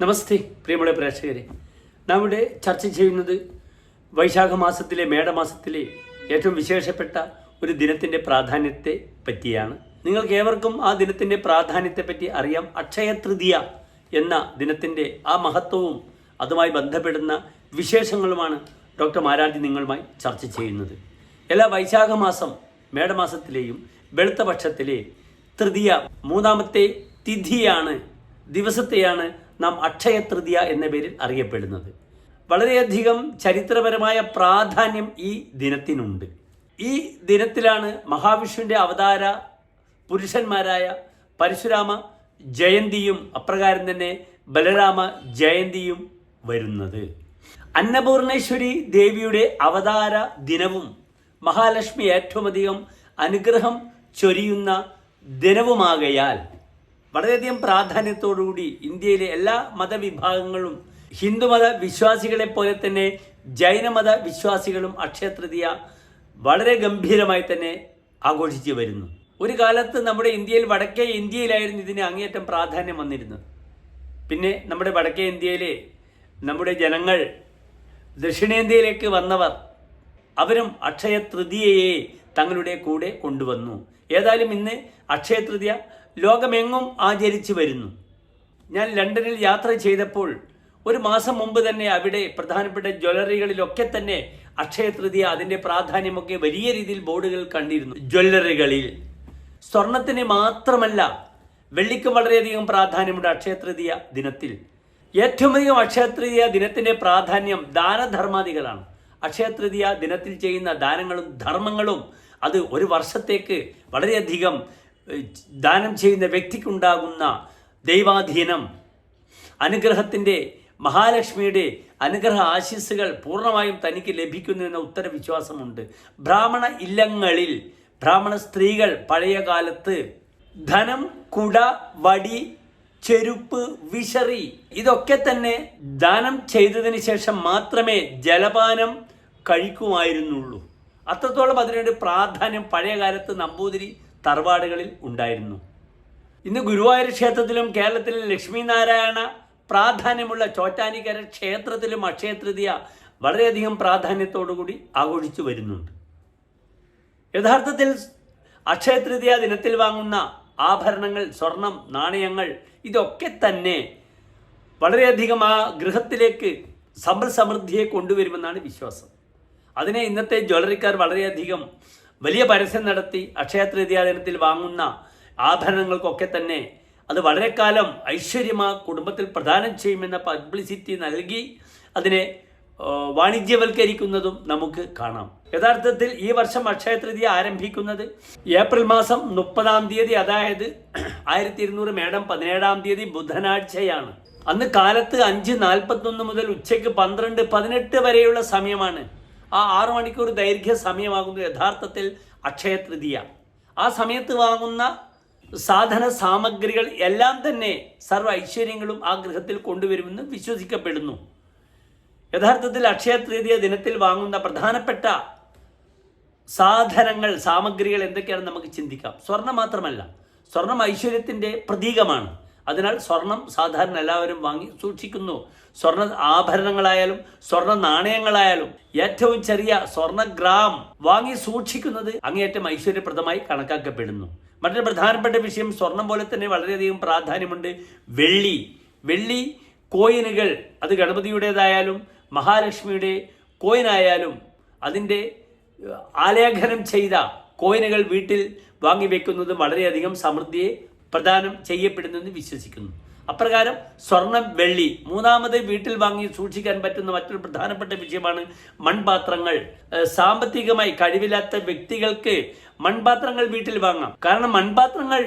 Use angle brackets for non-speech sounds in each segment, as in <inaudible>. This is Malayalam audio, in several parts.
നമസ്തേ പ്രിയമുള്ള പ്രേക്ഷകരെ. നാം ഇവിടെ ചർച്ച ചെയ്യുന്നത് വൈശാഖ മാസത്തിലെ മേടമാസത്തിലെ ഏറ്റവും വിശേഷപ്പെട്ട ഒരു ദിനത്തിന്റെ പ്രാധാന്യത്തെ പറ്റിയാണ്. നിങ്ങൾക്ക് ഏവർക്കും ആ ദിനത്തിന്റെ പ്രാധാന്യത്തെ പറ്റി അറിയാം. അക്ഷയ തൃതീയ എന്ന ദിനത്തിന്റെ ആ മഹത്വവും അതുമായി ബന്ധപ്പെടുന്ന വിശേഷങ്ങളുമാണ് ഡോക്ടർ മാരാജി നിങ്ങളുമായി ചർച്ച ചെയ്യുന്നത്. എല്ലാ വൈശാഖ മാസം മേടമാസത്തിലെയും വെളുത്ത പക്ഷത്തിലെ തൃതീയ മൂന്നാമത്തെ തിഥിയാണ് ദിവസത്തെയാണ് നാം അക്ഷയ തൃതീയ എന്ന പേരിൽ അറിയപ്പെടുന്നത്. വളരെയധികം ചരിത്രപരമായ പ്രാധാന്യം ഈ ദിനത്തിനുണ്ട്. ഈ ദിനത്തിലാണ് മഹാവിഷ്ണുവിന്റെ അവതാര പുരുഷന്മാരായ പരശുരാമ ജയന്തിയും അപ്രകാരം തന്നെ ബലരാമ ജയന്തിയും വരുന്നത്. അന്നപൂർണേശ്വരി ദേവിയുടെ അവതാര ദിനവും മഹാലക്ഷ്മി ഏറ്റവും അധികം അനുഗ്രഹം ചൊരിയുന്ന ദിനവുമാകയാൽ വളരെയധികം പ്രാധാന്യത്തോടുകൂടി ഇന്ത്യയിലെ എല്ലാ മതവിഭാഗങ്ങളും ഹിന്ദുമത വിശ്വാസികളെ പോലെ തന്നെ ജൈനമത വിശ്വാസികളും അക്ഷയതൃതീയ വളരെ ഗംഭീരമായി തന്നെ ആഘോഷിച്ചു വരുന്നു. ഒരു കാലത്ത് നമ്മുടെ ഇന്ത്യയിൽ വടക്കേ ഇന്ത്യയിലായിരുന്നു ഇതിന് അങ്ങേയറ്റം പ്രാധാന്യം വന്നിരുന്നത്. പിന്നെ നമ്മുടെ വടക്കേ ഇന്ത്യയിലെ നമ്മുടെ ജനങ്ങൾ ദക്ഷിണേന്ത്യയിലേക്ക് വന്നവർ അവരും അക്ഷയ തൃതീയയെ തങ്ങളുടെ കൂടെ കൊണ്ടുവന്നു. ഏതായാലും ഇന്ന് അക്ഷയ തൃതീയ ലോകമെങ്ങും ആചരിച്ചു വരുന്നു. ഞാൻ ലണ്ടനിൽ യാത്ര ചെയ്തപ്പോൾ ഒരു മാസം മുമ്പ് തന്നെ അവിടെ പ്രധാനപ്പെട്ട ജ്വല്ലറികളിലൊക്കെ തന്നെ അക്ഷയ തൃതീയ അതിന്റെ പ്രാധാന്യമൊക്കെ വലിയ രീതിയിൽ ബോർഡുകൾ കണ്ടിരുന്നു. ജ്വല്ലറികളിൽ. സ്വർണത്തിന് മാത്രമല്ല വെള്ളിക്ക് വളരെയധികം പ്രാധാന്യമുണ്ട് അക്ഷയ തൃതീയ ദിനത്തിൽ. ഏറ്റവും അധികം അക്ഷയ തൃതീയ ദിനത്തിന്റെ പ്രാധാന്യം ദാനധർമാദികളാണ്. അക്ഷയ തൃതീയ ദിനത്തിൽ ചെയ്യുന്ന ദാനങ്ങളും ധർമ്മങ്ങളും അത് ഒരു വർഷത്തേക്ക് വളരെയധികം ദാനം ചെയ്യുന്ന വ്യക്തിക്കുണ്ടാകുന്ന ദൈവാധീനം അനുഗ്രഹത്തിന്റെ മഹാലക്ഷ്മിയുടെ അനുഗ്രഹ ആശീസ്സുകൾ പൂർണമായും തനിക്ക് ലഭിക്കുന്നു എന്ന ഉത്തര വിശ്വാസമുണ്ട് ബ്രാഹ്മണ ഇല്ലങ്ങളിൽ ബ്രാഹ്മണ സ്ത്രീകൾ പഴയ കാലത്ത് ധനം കുട വടി ചെരുപ്പ് വിഷറി ഇതൊക്കെ തന്നെ ദാനം ചെയ്തതിന് ശേഷം മാത്രമേ ജലപാനം കഴിക്കുമായിരുന്നുള്ളൂ. അത്രത്തോളം അതിനൊരു പ്രാധാന്യം പഴയ കാലത്ത് നമ്പൂതിരി തറവാടുകളിൽ ഉണ്ടായിരുന്നു. ഇന്ന് ഗുരുവായൂർ ക്ഷേത്രത്തിലും കേരളത്തിലെ ലക്ഷ്മി നാരായണ പ്രാധാന്യമുള്ള ചോറ്റാനിക്കര ക്ഷേത്രത്തിലും അക്ഷയതൃതീയ വളരെയധികം പ്രാധാന്യത്തോടുകൂടി ആഘോഷിച്ചു വരുന്നുണ്ട്. യഥാർത്ഥത്തിൽ അക്ഷയതൃതീയ ദിനത്തിൽ വാങ്ങുന്ന ആഭരണങ്ങൾ സ്വർണം നാണയങ്ങൾ ഇതൊക്കെ തന്നെ വളരെയധികം ആ ഗൃഹത്തിലേക്ക് സമ്പൽ സമൃദ്ധിയെ കൊണ്ടുവരുമെന്നാണ് വിശ്വാസം. അതിനെ ഇന്നത്തെ ജ്വല്ലറിക്കാർ വളരെയധികം വലിയ പരസ്യം നടത്തി അക്ഷയ തൃതീയ ദിനത്തിൽ വാങ്ങുന്ന ആഭരണങ്ങൾക്കൊക്കെ തന്നെ അത് വളരെ കാലം ഐശ്വര്യമാ കുടുംബത്തിൽ പ്രദാനം ചെയ്യുമെന്ന പബ്ലിസിറ്റി നൽകി അതിനെ വാണിജ്യവൽക്കരിക്കുന്നതും നമുക്ക് കാണാം. യഥാർത്ഥത്തിൽ ഈ വർഷം അക്ഷയ തൃതീയ ആരംഭിക്കുന്നത് ഏപ്രിൽ മാസം മുപ്പതാം തീയതി. അതായത് <clears throat> ആയിരത്തി ഇരുന്നൂറ് മേടം പതിനേഴാം തീയതി ബുധനാഴ്ചയാണ്. അന്ന് കാലത്ത് അഞ്ച് നാൽപ്പത്തൊന്ന് മുതൽ ഉച്ചയ്ക്ക് പന്ത്രണ്ട് പതിനെട്ട് വരെയുള്ള സമയമാണ്. ആ ആറു മണിക്കൂർ ദൈർഘ്യ സമയമാകുന്നു. യഥാർത്ഥത്തിൽ അക്ഷയ തൃതീയ ആ സമയത്ത് വാങ്ങുന്ന സാധന സാമഗ്രികൾ എല്ലാം തന്നെ സർവ ഐശ്വര്യങ്ങളും ആ ഗൃഹത്തിൽ കൊണ്ടുവരുമെന്ന് വിശ്വസിക്കപ്പെടുന്നു. യഥാർത്ഥത്തിൽ അക്ഷയ തൃതീയ ദിനത്തിൽ വാങ്ങുന്ന പ്രധാനപ്പെട്ട സാധനങ്ങൾ സാമഗ്രികൾ എന്തൊക്കെയാണെന്ന് നമുക്ക് ചിന്തിക്കാം. സ്വർണം മാത്രമല്ല സ്വർണം ഐശ്വര്യത്തിന്റെ പ്രതീകമാണ്. അതിനാൽ സ്വർണം സാധാരണ എല്ലാവരും വാങ്ങി സൂക്ഷിക്കുന്നു. സ്വർണ ആഭരണങ്ങളായാലും സ്വർണ നാണയങ്ങളായാലും ഏറ്റവും ചെറിയ സ്വർണ ഗ്രാം വാങ്ങി സൂക്ഷിക്കുന്നത് അങ്ങേയറ്റം ഐശ്വര്യപ്രദമായി കണക്കാക്കപ്പെടുന്നു. മറ്റൊരു പ്രധാനപ്പെട്ട വിഷയം സ്വർണം പോലെ തന്നെ വളരെയധികം പ്രാധാന്യമുണ്ട് വെള്ളി. വെള്ളി കോയിനുകൾ അത് ഗണപതിയുടേതായാലും മഹാലക്ഷ്മിയുടെ കോയിനായാലും അതിന്റെ ആലേഖനം ചെയ്ത കോയിനുകൾ വീട്ടിൽ വാങ്ങി വെക്കുന്നത് വളരെയധികം സമൃദ്ധിയെ പ്രദാനം ചെയ്യപ്പെടുന്നെന്ന് വിശ്വസിക്കുന്നു. അപ്രകാരം സ്വർണം വെള്ളി മൂന്നാമത് വീട്ടിൽ വാങ്ങി സൂക്ഷിക്കാൻ പറ്റുന്ന മറ്റൊരു പ്രധാനപ്പെട്ട വിഷയമാണ് മൺപാത്രങ്ങൾ. സാമ്പത്തികമായി കഴിവില്ലാത്ത വ്യക്തികൾക്ക് മൺപാത്രങ്ങൾ വീട്ടിൽ വാങ്ങാം. കാരണം മൺപാത്രങ്ങൾ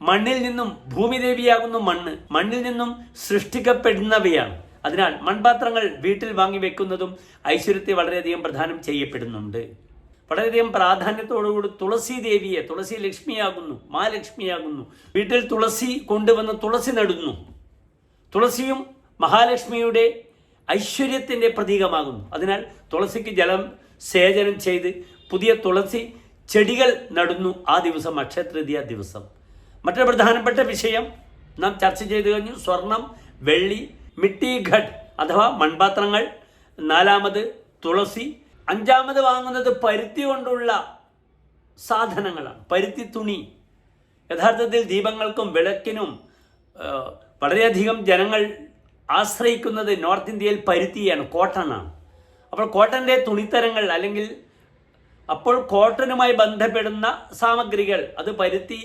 മണ്ണിൽ നിന്നും ഭൂമിദേവിയാകുന്ന മണ്ണ്. മണ്ണിൽ നിന്നും സൃഷ്ടിക്കപ്പെടുന്നവയാണ്. അതിനാൽ മൺപാത്രങ്ങൾ വീട്ടിൽ വാങ്ങി വെക്കുന്നതും ഐശ്വര്യത്തെ വളരെയധികം പ്രധാനം ചെയ്യപ്പെടുന്നുണ്ട്. വളരെയധികം പ്രാധാന്യത്തോടുകൂടി തുളസി ദേവിയെ തുളസി ലക്ഷ്മിയാകുന്നു മഹാലക്ഷ്മിയാകുന്നു. വീട്ടിൽ തുളസി കൊണ്ടുവന്ന് തുളസി നടുന്നു. തുളസിയും മഹാലക്ഷ്മിയുടെ ഐശ്വര്യത്തിന്റെ പ്രതീകമാകുന്നു. അതിനാൽ തുളസിക്ക് ജലം സേചനം ചെയ്ത് പുതിയ തുളസി ചെടികൾ നടുന്നു ആ ദിവസം അക്ഷയതൃതീയ ദിവസം. മറ്റൊരു പ്രധാനപ്പെട്ട വിഷയം നാം ചർച്ച ചെയ്തു കഴിഞ്ഞു സ്വർണം വെള്ളി മിട്ടി ഘട്ട് അഥവാ മൺപാത്രങ്ങൾ. നാലാമത് തുളസി അഞ്ചാമത് വാങ്ങുന്നത് പരുത്തി കൊണ്ടുള്ള സാധനങ്ങളാണ്. പരുത്തി തുണി. യഥാർത്ഥത്തിൽ ദീപങ്ങൾക്കും വിളക്കിനും വളരെയധികം ജനങ്ങൾ ആശ്രയിക്കുന്നത് നോർത്ത് ഇന്ത്യയിൽ പരുത്തിയാണ് കോട്ടണാണ്. അപ്പോൾ കോട്ടന്റെ തുണിത്തരങ്ങൾ അല്ലെങ്കിൽ അപ്പോൾ കോട്ടനുമായി ബന്ധപ്പെടുന്ന സാമഗ്രികൾ അത് പരുത്തി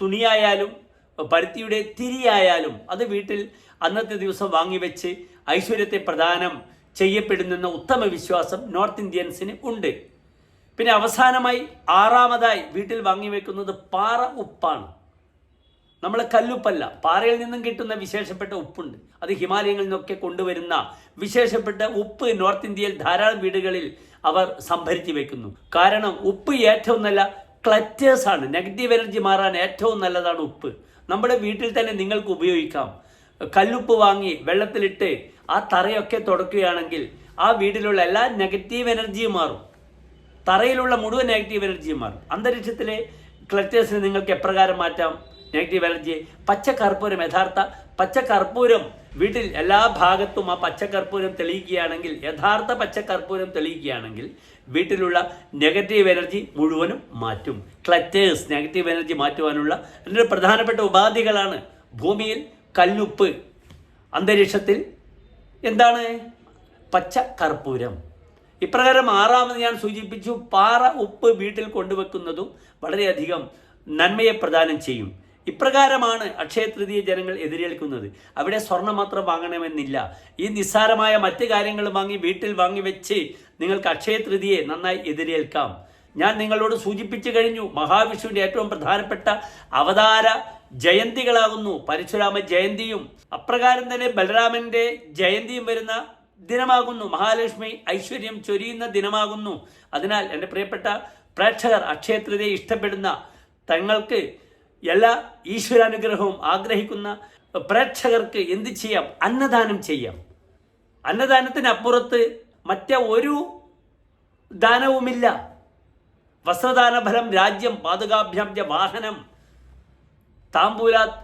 തുണിയായാലും പരുത്തിയുടെ തിരിയായാലും അത് വീട്ടിൽ അന്നത്തെ ദിവസം വാങ്ങിവെച്ച് ഐശ്വര്യത്തെ പ്രദാനം ചെയ്യപ്പെടുന്നെന്ന ഉത്തമ വിശ്വാസം നോർത്ത് ഇന്ത്യൻസിന് ഉണ്ട്. പിന്നെ അവസാനമായി ആറാമതായി വീട്ടിൽ വാങ്ങി വെക്കുന്നത് പാറ ഉപ്പാണ്. നമ്മൾ കല്ലുപ്പല്ല. പാറയിൽ നിന്നും കിട്ടുന്ന വിശേഷപ്പെട്ട ഉപ്പുണ്ട്. അത് ഹിമാലയങ്ങളിൽ നിന്നൊക്കെ കൊണ്ടുവരുന്ന വിശേഷപ്പെട്ട ഉപ്പ് നോർത്ത് ഇന്ത്യയിൽ ധാരാളം വീടുകളിൽ അവർ സംഭരിച്ചു വെക്കുന്നു. കാരണം ഉപ്പ് ഏറ്റവും നല്ല ക്ലറ്റേഴ്സ് ആണ്. നെഗറ്റീവ് എനർജി മാറാൻ ഏറ്റവും നല്ലതാണ് ഉപ്പ്. നമ്മുടെ വീട്ടിൽ തന്നെ നിങ്ങൾക്ക് ഉപയോഗിക്കാം. കല്ലുപ്പ് വാങ്ങി വെള്ളത്തിലിട്ട് ആ തറയൊക്കെ തുടക്കുകയാണെങ്കിൽ ആ വീട്ടിലുള്ള എല്ലാ നെഗറ്റീവ് എനർജിയും മാറും. തറയിലുള്ള മുഴുവൻ നെഗറ്റീവ് എനർജിയും മാറും. അന്തരീക്ഷത്തിലെ ക്ലറ്റേഴ്സിനെ നിങ്ങൾക്ക് എപ്രകാരം മാറ്റാം? നെഗറ്റീവ് എനർജി പച്ചക്കർപ്പൂരം യഥാർത്ഥ പച്ചക്കർപ്പൂരം വീട്ടിൽ എല്ലാ ഭാഗത്തും ആ പച്ചക്കർപ്പൂരം തെളിയിക്കുകയാണെങ്കിൽ യഥാർത്ഥ പച്ചക്കർപ്പൂരം തെളിയിക്കുകയാണെങ്കിൽ വീട്ടിലുള്ള നെഗറ്റീവ് എനർജി മുഴുവനും മാറ്റും. ക്ലറ്റേഴ്സ് നെഗറ്റീവ് എനർജി മാറ്റുവാനുള്ള രണ്ട് പ്രധാനപ്പെട്ട ഉപാധികളാണ്. ഭൂമിയിൽ കല്ലുപ്പ്. അന്തരീക്ഷത്തിൽ എന്താണ്? പച്ച കർപ്പൂരം. ഇപ്രകാരം ആറാമത് ഞാൻ സൂചിപ്പിച്ചു പാറ ഉപ്പ് വീട്ടിൽ കൊണ്ടുവെക്കുന്നതും വളരെയധികം നന്മയെ പ്രദാനം ചെയ്യും. ഇപ്രകാരമാണ് അക്ഷയ തൃതീയ ജനങ്ങൾ എതിരേൽക്കുന്നത്. അവിടെ സ്വർണം മാത്രം വാങ്ങണമെന്നില്ല. ഈ നിസ്സാരമായ മറ്റ് കാര്യങ്ങൾ വാങ്ങി വീട്ടിൽ വാങ്ങി വെച്ച് നിങ്ങൾക്ക് അക്ഷയ നന്നായി എതിരേൽക്കാം. ഞാൻ നിങ്ങളോട് സൂചിപ്പിച്ചു കഴിഞ്ഞു മഹാവിഷ്ണുവിന്റെ ഏറ്റവും പ്രധാനപ്പെട്ട അവതാര ജയന്തികളാകുന്നു. പരശുരാമ ജയന്തിയും അപ്രകാരം തന്നെ ബലരാമന്റെ ജയന്തിയും വരുന്ന ദിനമാകുന്നു. മഹാലക്ഷ്മി ഐശ്വര്യം ചൊരിയുന്ന ദിനമാകുന്നു. അതിനാൽ എന്റെ പ്രിയപ്പെട്ട പ്രേക്ഷകർ അക്ഷയതൃതയെ ഇഷ്ടപ്പെടുന്ന തങ്ങൾക്ക് എല്ലാ ഈശ്വരാനുഗ്രഹവും ആഗ്രഹിക്കുന്ന പ്രേക്ഷകർക്ക് എന്ത് ചെയ്യാം? അന്നദാനം ചെയ്യാം. അന്നദാനത്തിനപ്പുറത്ത് മറ്റേ ഒരു ദാനവുമില്ല. വസ്ത്രദാന ഫലം രാജ്യം പാതുകാഭ്യാം ച വാഹനം. താമ്പൂലാത്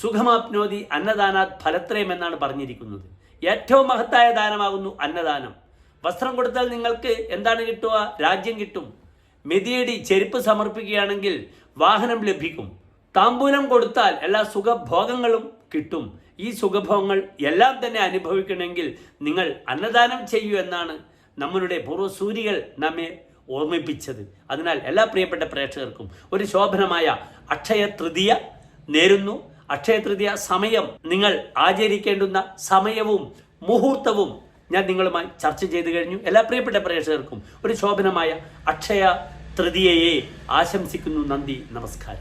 സുഖമാപ്നോതി അന്നദാനാത് ഫലത്രയം എന്നാണ് പറഞ്ഞിരിക്കുന്നത്. ഏറ്റവും മഹത്തായ ദാനമാകുന്നു അന്നദാനം. വസ്ത്രം കൊടുത്താൽ നിങ്ങൾക്ക് എന്താണ് കിട്ടുക? രാജ്യം കിട്ടും. മെതിയടി ചെരുപ്പ് സമർപ്പിക്കുകയാണെങ്കിൽ വാഹനം ലഭിക്കും. താമ്പൂലം കൊടുത്താൽ എല്ലാ സുഖഭോഗങ്ങളും കിട്ടും. ഈ സുഖഭോഗങ്ങൾ എല്ലാം തന്നെ അനുഭവിക്കണമെങ്കിൽ നിങ്ങൾ അന്നദാനം ചെയ്യൂ എന്നാണ് നമ്മളുടെ പൂർവസൂരികൾ നമ്മെ ഓർമ്മിപ്പിച്ചത്. അതിനാൽ എല്ലാ പ്രിയപ്പെട്ട പ്രേക്ഷകർക്കും ഒരു ശോഭനമായ അക്ഷയ തൃതീയ നേരുന്നു. അക്ഷയ തൃതീയ സമയം നിങ്ങൾ ആചരിക്കേണ്ടുന്ന സമയവും മുഹൂർത്തവും ഞാൻ നിങ്ങളുമായി ചർച്ച ചെയ്തു കഴിഞ്ഞു. എല്ലാ പ്രിയപ്പെട്ട പ്രേക്ഷകർക്കും ഒരു ശോഭനമായ അക്ഷയ തൃതീയയെ ആശംസിക്കുന്നു. നന്ദി നമസ്കാരം.